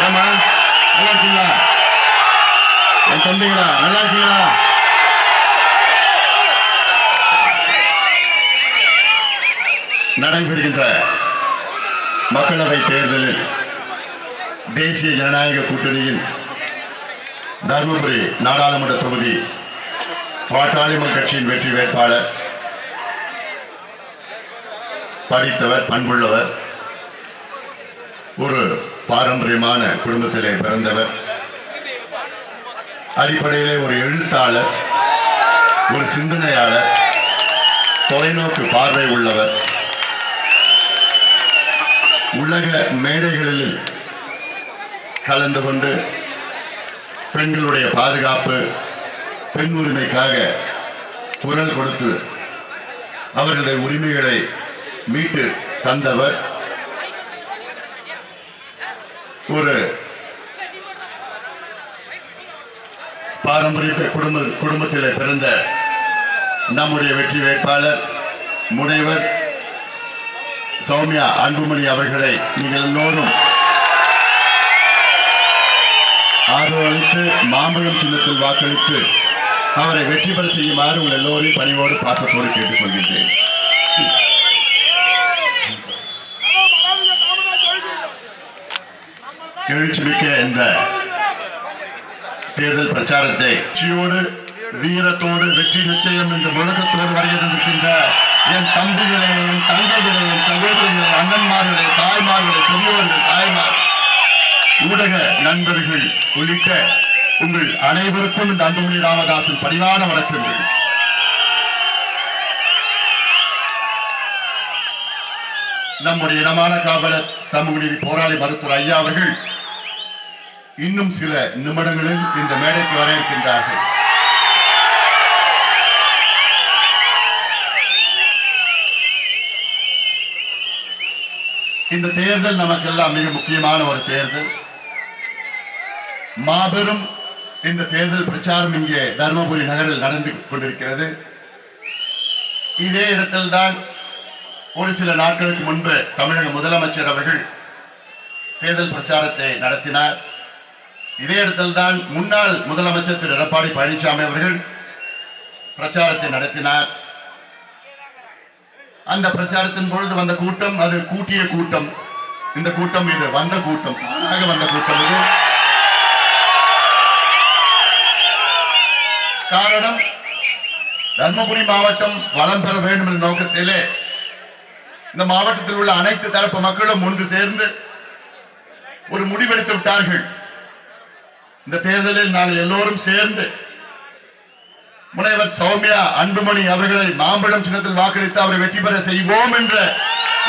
ஏமா நல்லா இருக்கீங்களா என் தம்பிங்களா நல்லா இருக்கீங்களா நடைபெறுகின்ற மக்களவை தேர்தலில் தேசிய ஜனநாயக கூட்டணியின் தருமபுரி நாடாளுமன்ற தொகுதி பாட்டாளிமன் கட்சியின் வெற்றி வேட்பாளர் படித்தவர் பண்புள்ளவர் ஒரு பாரம்பரியமான குடும்பத்திலே பிறந்தவர். அடிப்படையிலே ஒரு எழுத்தாளர் ஒரு சிந்தனையாளர் தொலைநோக்கு பார்வை உள்ளவர். உலக மேடைகளில் கலந்து கொண்டு பெண்களுடைய பாதுகாப்பு பெண் உரிமைக்காக குரல் கொடுத்து அவர்களுடைய உரிமைகளை மீட்டு தந்தவர். ஒரு பாரம்பரிய குடும்ப குடும்பத்தில் பிறந்த நம்முடைய வெற்றி வேட்பாளர் முனைவர் சௌமியா அன்புமணி அவர்களை நீங்கள் எல்லோரும் ஆதரவளித்து மாம்பழம் சின்னத்தில் வாக்களித்து அவரை வெற்றி பெற செய்யுமாறு உங்கள் எல்லோரையும் பணிவோடு பாசத்தோடு கேட்டுக்கொள்கின்றேன். எழுச்சிமிக்க இந்த தேர்தல் பிரச்சாரத்தை வெற்றியோடு வீரத்தோடு வெற்றி நிச்சயம் என்ற முழக்கத்தோடு வருகின்ற என் தம்பிகளே என் தங்கைகளே என் சகோதரர்களே அண்ணன்மார்களே தாய்மார்களே பெரியோர்கள் தாய்மார் ஊடக நண்பர்கள் உள்ளிட்ட உங்கள் அனைவருக்கும் இந்த அன்புமணி ராமதாசன் பணிவான வணக்கங்கள். நம்முடைய இடமான காவலர் சமூக நீதி போராளி மருத்துவர் ஐயா அவர்கள் இன்னும் சில நிமிடங்களில் இந்த மேடைக்கு வர இருக்கின்றார்கள். இந்த தேர்தல் நமக்கெல்லாம் மிக முக்கியமான ஒரு தேர்தல். மாபெரும் இந்த தேர்தல் பிரச்சாரம் இங்கே தருமபுரி நகரில் நடந்து கொண்டிருக்கிறது. இதே இடத்தில்தான் ஒரு சில நாட்களுக்கு முன்பு தமிழக முதலமைச்சர் அவர்கள் தேர்தல் பிரச்சாரத்தை நடத்தினார். இதே இடத்தில்தான் முன்னாள் முதலமைச்சர் திரு எடப்பாடி பழனிசாமி அவர்கள் பிரச்சாரத்தை நடத்தினார். அந்த பிரச்சாரத்தின் பொழுது வந்த கூட்டம் அது கூட்டிய கூட்டம். இந்த கூட்டம் இது வந்த கூட்டம். தானாக வந்த கூட்டம் இது. காரணம் தர்மபுரி மாவட்டம் வளம் பெற வேண்டும் என்ற நோக்கத்திலே இந்த மாவட்டத்தில் உள்ள அனைத்து தரப்பு மக்களும் ஒன்று சேர்ந்து ஒரு முடிவெடுத்து விட்டார்கள். இந்த தேர்தலில் நாங்கள் எல்லோரும் சேர்ந்து முனைவர் சௌமியா அன்புமணி அவர்களை மாம்பழம் சின்னத்தில் வாக்களித்து அவரை வெற்றி பெற செய்வோம் என்ற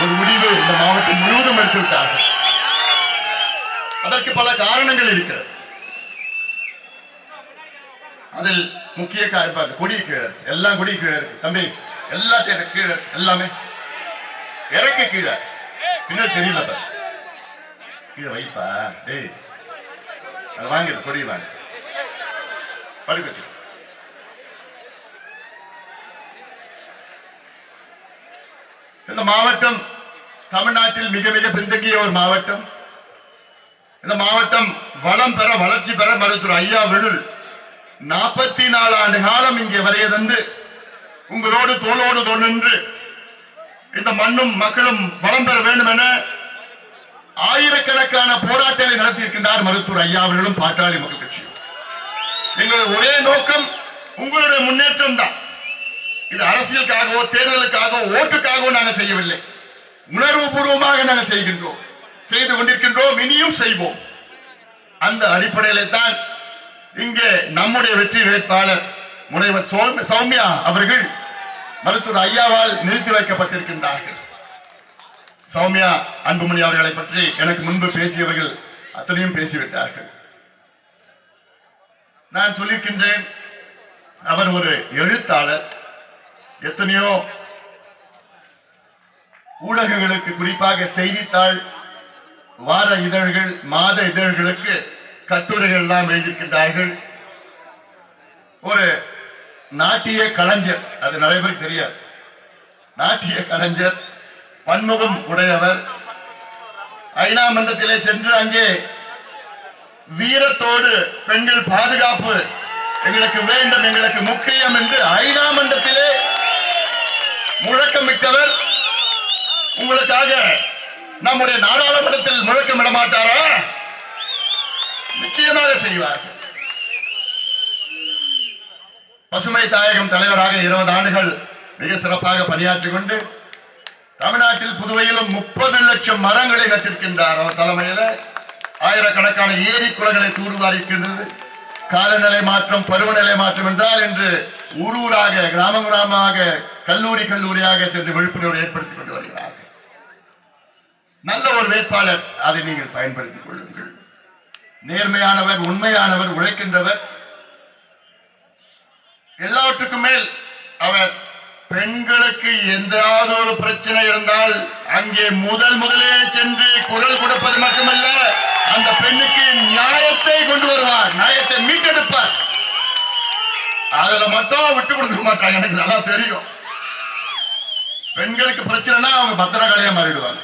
ஒரு முடிவு இந்த மாவட்டம் முழுவதும் எடுத்துவிட்டார்கள் அதற்கு பல காரணங்கள் இருக்கிறது. அதில் முக்கிய காரணம் கொடி கீழே எல்லாம் கொடி கீழே இருக்கு. தம்பி எல்லா கீழே எல்லாமே இறக்க கீழே. பின்னர் தெரியல கீழே வைப்பா. டேய் வாங்க கொடி வாங்க படுக்க வச்சு இந்த மாவட்டம் தமிழ்நாட்டில் மிக மிக பின்தங்கிய ஒரு மாவட்டம். இந்த மாவட்டம் வளம் பெற வளர்ச்சி பெற மருத்துவர் ஐயா அவர்கள் நாற்பத்தி நாலு ஆண்டு காலம் இங்கே வரைய தந்து உங்களோடு தோளோடு தோல் நின்று இந்த மண்ணும் மக்களும் வளம் பெற வேண்டும் என ஆயிரக்கணக்கான போராட்டங்களை நடத்தியிருக்கின்றார் மருத்துவர் ஐயா அவர்களும் பாட்டாளி மக்கள் கட்சியும். எங்களுடைய ஒரே நோக்கம் உங்களுடைய முன்னேற்றம் தான். இது அரசியலுக்காகவோ தேர்தலுக்காகவோ ஓட்டுக்காகவோ நாங்கள் செய்யவில்லை. உணர்வு பூர்வமாக நாங்கள் செய்கின்றோம். செய்து கொண்டிருக்கின்றோம் இனியும் செய்வோம். அந்த அடிப்படையிலே தான் இங்கே நம்முடைய வெற்றி வேட்பாளர் முனைவர் சௌமியா அவர்கள் மருத்துவர் ஐயாவால் நிறுத்தி வைக்கப்பட்டிருக்கின்றார்கள். சௌமியா அன்புமணி அவர்களை பற்றி எனக்கு முன்பு பேசியவர்கள் அத்தனையும் பேசிவிட்டார்கள். நான் சொல்லியிருக்கின்றேன் அவர் ஒரு எழுத்தாளர். எத்தனையோ ஊடகங்களுக்கு குறிப்பாக செய்தித்தாள் வார இதழ்கள் மாத இதழ்களுக்கு கட்டுரைகள் எல்லாம் எழுதியிருக்கின்றார்கள். ஒரு நாட்டிய கலைஞர் அது நிறைய பேருக்கு தெரியாது. நாட்டிய கலைஞர் பன்முகம் உடையவர். ஐநா மன்றத்திலே சென்று அங்கே வீரத்தோடு பெண்கள் பாதுகாப்பு எங்களுக்கு வேண்டும் எங்களுக்கு முக்கியம் என்று ஐநா மன்றத்திலே முழக்கமிட்டவர். உங்களுக்காக நம்முடைய நாடாளுமன்றத்தில் முழக்கமிட மாட்டாரா நிச்சயமாக செய்வார்கள். பசுமை தாயகம் தலைவராக இருபது ஆண்டுகள் மிக சிறப்பாக பணியாற்றிக் கொண்டு தமிழ்நாட்டில் புதுவையிலும் முப்பது லட்சம் மரங்களை நட்டிருக்கின்றார் அவர் தலைமையில. ஆயிரக்கணக்கான ஏரி குளங்களை தூர்வாரிக்கின்றது காலநிலை மாற்றம் பருவநிலை மாற்றம் என்றால் என்று ஊர் ஊராக கிராமம் கிராமமாக கல்லூரி கல்லூரியாக சென்று விழிப்புணர்வு ஏற்படுத்திக் கொண்டு வருகிறார்கள். நல்ல ஒரு வேட்பாளர் அதை நீங்கள் பயன்படுத்திக் கொள்ளுங்கள். நேர்மையானவர் உண்மையானவர் உழைக்கின்றவர். எல்லாவற்றுக்கும் மேல் அவர் பெண்களுக்கு எந்தாவது ஒரு பிரச்சனை இருந்தால் அங்கே முதல் முதலே சென்று குரல் கொடுப்பது மட்டுமல்ல அந்த பெண்ணுக்கு நியாயத்தை கொண்டு வருவார் நியாயத்தை மீட்டெடுப்பார். அதுல மட்டும் விட்டு கொடுக்க மாட்டாங்க எனக்கு நல்லா தெரியும். பெண்களுக்கு பிரச்சனைனா அவங்க பத்திரகாலியா மாறிடுவாங்க.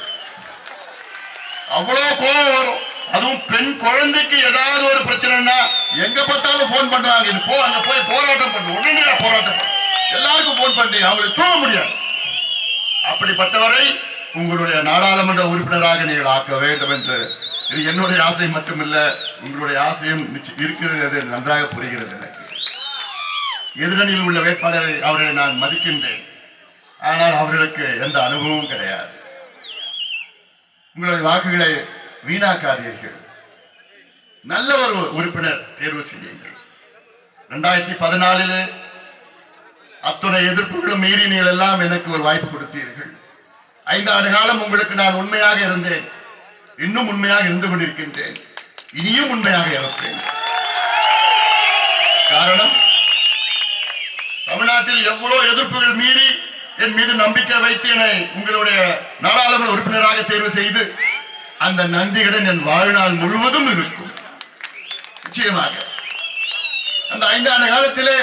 அவ்வளவு கோபம் வரும். அதுவும் பெண் குழந்தைக்கு ஏதாவது ஒரு பிரச்சனைனா எங்க பார்த்தாலும் போன் பண்றாங்க இது போ அங்க போய் போராட்டம் பண்ணு உடனடியா போராட்டம் பண்ணு. எல்லாருக்கும் போன் பண்ணி அவங்களை தூங்க முடியாது. அப்படிப்பட்டவரை உங்களுடைய நாடாளுமன்ற உறுப்பினராக நீங்கள் ஆக்க வேண்டும் என்று. இது என்னுடைய ஆசை மட்டுமில்ல உங்களுடைய ஆசையும் இருக்கிறது நன்றாக புரிகிறது எனக்கு. எதிரணியில் உள்ள வேட்பாளரை அவர்களை நான் மதிக்கின்றேன். ஆனால் அவர்களுக்கு எந்த அனுபவமும் கிடையாது. உங்களுடைய வாக்குகளை வீணாக்காதீர்கள். நல்ல ஒரு உறுப்பினர் தேர்வு செய்யுங்கள். இரண்டாயிரத்தி பதினாலில் அத்துணை எதிர்ப்புகளும் மீறி நீங்கள் எல்லாம் எனக்கு ஒரு வாய்ப்பு கொடுத்தீர்கள். ஐந்து ஆண்டு காலம் உங்களுக்கு நான் உண்மையாக இருந்தேன். இன்னும் உண்மையாக இருந்து கொண்டிருக்கின்றேன். இனியும் உண்மையாக இருப்பேன். காரணம் தமிழ்நாட்டில் எவ்வளவு எதிர்ப்புகள் மீறி என் மீது நம்பிக்கை வைத்து என்னை உங்களுடைய நாடாளுமன்ற உறுப்பினராக தேர்வு செய்து அந்த நன்றியுடன் என் வாழ்நாள் முழுவதும் இருக்கும். நிச்சயமாக. அந்த ஐந்தாண்டு காலத்திலே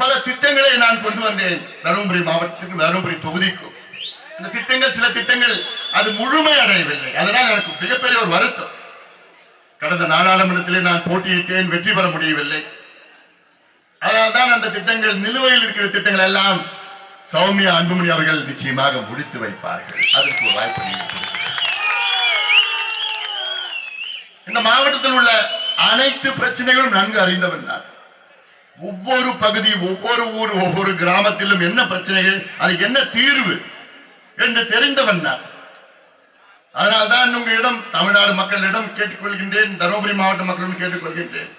பல திட்டங்களை நான் கொண்டு வந்தேன். தருமபுரி மாவட்டத்துக்கு தருமபுரி தொகுதிக்கும். இந்த திட்டங்கள் சில திட்டங்கள் அது முழுமை அடையவில்லை. அதனால் எனக்கு மிகப்பெரிய ஒரு வருத்தம். கடந்த நாடாளுமன்றத்திலே நான் போட்டியிட்டேன் வெற்றி பெற முடியவில்லை. அதனால்தான் அந்த திட்டங்கள் நிலுவையில் இருக்கிற திட்டங்கள் எல்லாம் சௌமியா அன்புமணி அவர்கள் நிச்சயமாக முடித்து வைப்பார்கள். அதற்கு ஒரு வாய்ப்பு இந்த மாவட்டத்தில் உள்ள அனைத்து பிரச்சனைகளும் நன்கு அறிந்தவன் நான். ஒவ்வொரு பகுதி ஒவ்வொரு ஊர் ஒவ்வொரு கிராமத்திலும் என்ன பிரச்சனைகள்? அதுக்கு என்ன தீர்வு? என்று தெரிந்தவன் நான். அதனால்தான் உங்களிடம் தமிழ்நாடு மக்களிடம் கேட்டுக்கொள்கின்றேன் தருமபுரி மாவட்ட மக்களிடம் கேட்டுக்கொள்கின்றேன்.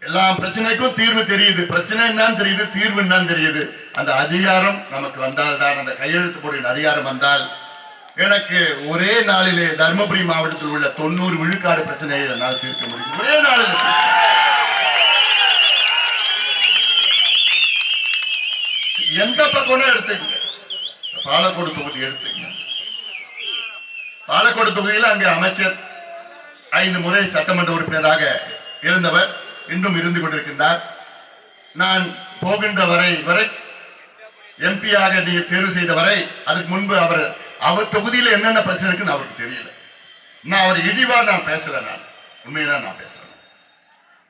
எல்லா பிரச்சனைக்கும் தீர்வு தெரியுது. பிரச்சனை என்னன்னு தெரியுது தீர்வு என்னன்னு தெரியுது. அந்த அதிகாரம் நமக்கு வந்தால் தான் அந்த கையெழுத்து போடுகிற அதிகாரம் வந்தால் எனக்கு ஒரே நாளிலே தருமபுரி மாவட்டத்தில் உள்ள தொண்ணூறு விழுக்காடு பிரச்சனையை என்னால் தீர்க்க முடியும். ஒரே நாளில். எந்த பக்கம்னா எடுத்துக்கங்க. பாலக்கோடு தொகுதி எடுத்துக்கங்க. பாலக்கோடு தொகுதியில் அங்கே அமைச்சர் ஐந்து முறை சட்டமன்ற உறுப்பினராக இருந்தவர் இன்றும் இருந்து கொண்டிருக்கின்றார். நான் போகின்ற வரை வரை எம்பியாக நீங்க தேர்வு செய்த வரை அதுக்கு முன்பு அவர் அவர் தொகுதியில் என்னென்ன பிரச்சனை இருக்குன்னு அவருக்கு தெரியல. நான் அவர் இடிவா நான் பேசல நான். உண்மையில நான் பேசுறேன்.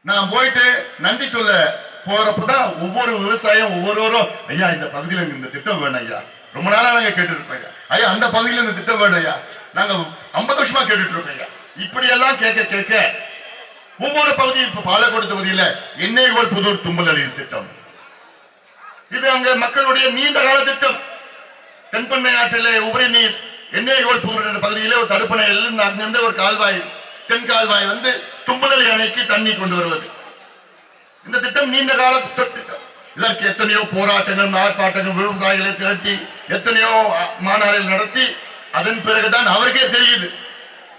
நான் போயிட்டு நன்றி சொல்ல போறப்பதான் ஒவ்வொரு விவசாயம் ஒவ்வொருவரும் ஐயா இந்த பகுதியில இந்த திட்டம் வேணும் ஐயா. ரொம்ப நாளா நாங்க கேட்டுருப்போம் ஐயா. ஐயா அந்த பகுதியில இந்த திட்டம் வேணும் ஐயா. நாங்க ஐம்பது வருஷமா கேட்டுட்டு இருக்கோம் ஐயா. இப்படி எல்லாம் கேட்க கேட்க ஒவ்வொரு பகுதியும் இப்ப பாலக்கோடு தொகுதியில எண்ணெய் கோல் புதூர் தும்பல் அழிவு திட்டம். இது அங்க மக்களுடைய நீண்ட கால திட்டம். தென்பண்ணை ஆற்றிலே உபரி நீர் எண்ணெய் கோல் புதூர் என்ற பகுதியிலே ஒரு தடுப்பணையில் அங்கிருந்து ஒரு கால்வாய் தென் கால்வாய் வந்து தும்பலி அணைக்கு தண்ணி கொண்டு வருவது. இந்த திட்டம் நீண்ட கால திட்டம் இதற்கு எத்தனையோ போராட்டங்கள் ஆர்ப்பாட்டங்கள் விவசாயிகளை திரட்டி எத்தனையோ மாநாடுகள் நடத்தி அதன் பிறகுதான் அவருக்கே தெரியுது.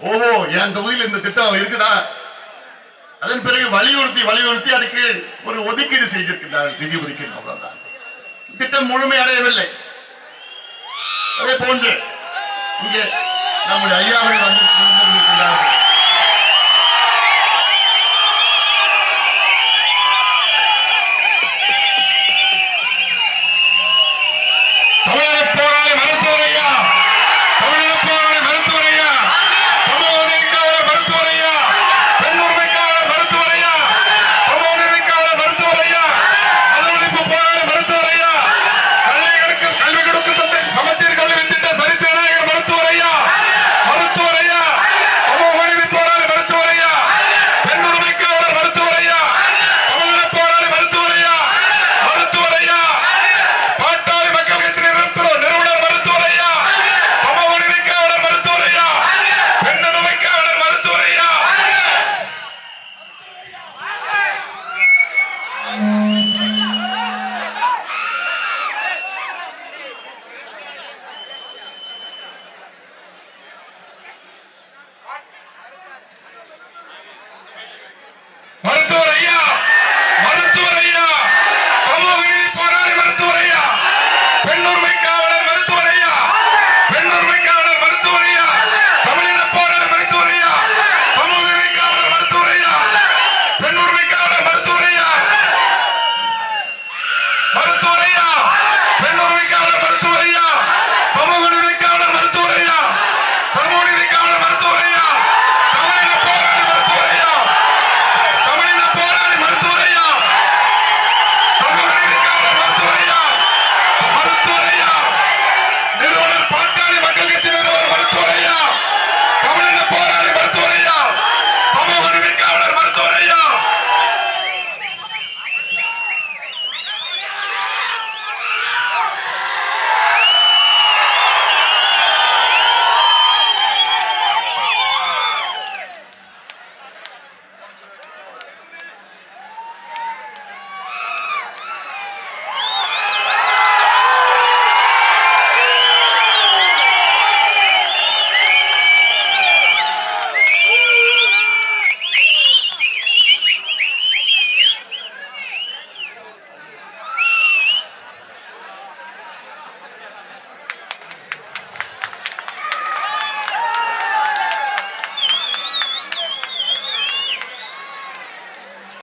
ஓஹோ என் தொகுதியில் இந்த திட்டம் இருக்குதா? அதன் பிறகு வலியுறுத்தி வலியுறுத்தி அதுக்கு ஒரு ஒதுக்கீடு செய்திருக்கிறார் நிதி ஒதுக்கீடு அவ்வளவுதான் திட்டம் முழுமை அடையவில்லை. அதே போன்று இங்கே நம்முடைய ஐயாவை வந்து